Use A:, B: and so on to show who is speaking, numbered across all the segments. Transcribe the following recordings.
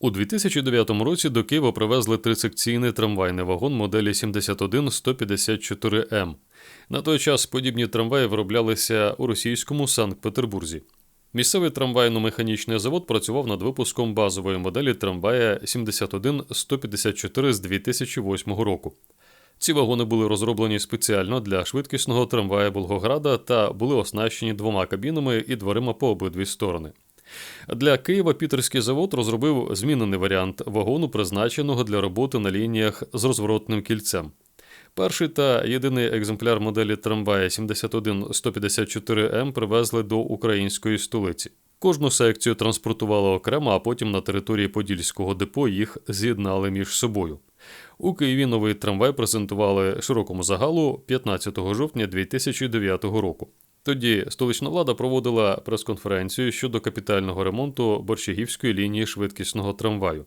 A: У 2009 році до Києва привезли трисекційний трамвайний вагон моделі 71154М. На той час подібні трамваї вироблялися у російському Санкт-Петербурзі. Місцевий трамвайно-механічний завод працював над випуском базової моделі трамвая 71154 з 2008 року. Ці вагони були розроблені спеціально для швидкісного трамвая Волгограда та були оснащені двома кабінами і дверима по обидві сторони. Для Києва Пітерський завод розробив змінений варіант вагону, призначеного для роботи на лініях з розворотним кільцем. Перший та єдиний екземпляр моделі трамвая 71154М привезли до української столиці. Кожну секцію транспортували окремо, а потім на території Подільського депо їх з'єднали між собою. У Києві новий трамвай презентували широкому загалу 15 жовтня 2009 року. Тоді столична влада проводила прес-конференцію щодо капітального ремонту борщагівської лінії швидкісного трамваю.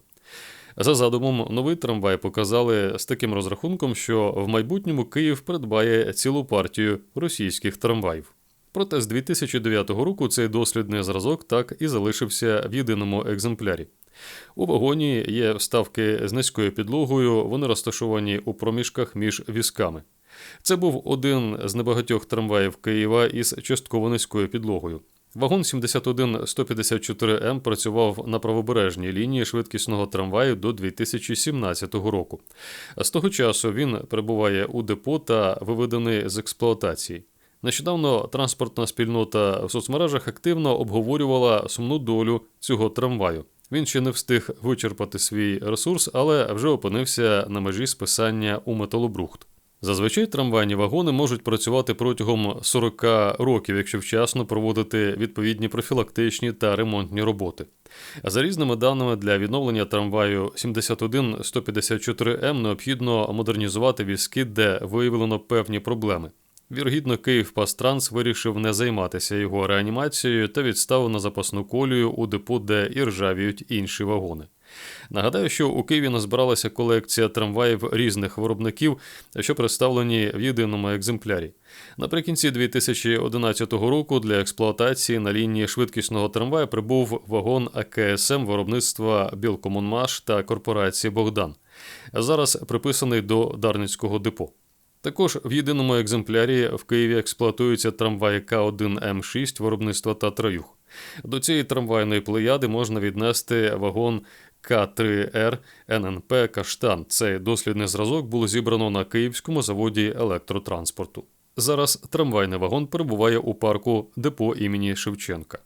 A: За задумом, новий трамвай показали з таким розрахунком, що в майбутньому Київ придбає цілу партію російських трамваїв. Проте з 2009 року цей дослідний зразок так і залишився в єдиному екземплярі. У вагоні є вставки з низькою підлогою, вони розташовані у проміжках між візками. Це був один з небагатьох трамваїв Києва із частково низькою підлогою. Вагон 71154М працював на правобережній лінії швидкісного трамваю до 2017 року. З того часу він перебуває у депо та виведений з експлуатації. Нещодавно транспортна спільнота в соцмережах активно обговорювала сумну долю цього трамваю. Він ще не встиг вичерпати свій ресурс, але вже опинився на межі списання у металобрухт. Зазвичай трамвайні вагони можуть працювати протягом 40 років, якщо вчасно проводити відповідні профілактичні та ремонтні роботи. За різними даними для відновлення трамваю 71154М необхідно модернізувати візки, де виявлено певні проблеми. Вірогідно, Київпастранс вирішив не займатися його реанімацією та відставив на запасну колію у депо, де і ржавіють інші вагони. Нагадаю, що у Києві назбиралася колекція трамваїв різних виробників, що представлені в єдиному екземплярі. Наприкінці 2011 року для експлуатації на лінії швидкісного трамвая прибув вагон АКСМ виробництва Білкомунмаш та корпорації Богдан. Зараз приписаний до Дарницького депо. Також в єдиному екземплярі в Києві експлуатується трамвай К1М6 виробництва Татраюх. До цієї трамвайної плеяди можна віднести вагон К3Р ННП Каштан. Цей дослідний зразок було зібрано на Київському заводі електротранспорту. Зараз трамвайний вагон перебуває у парку депо імені Шевченка.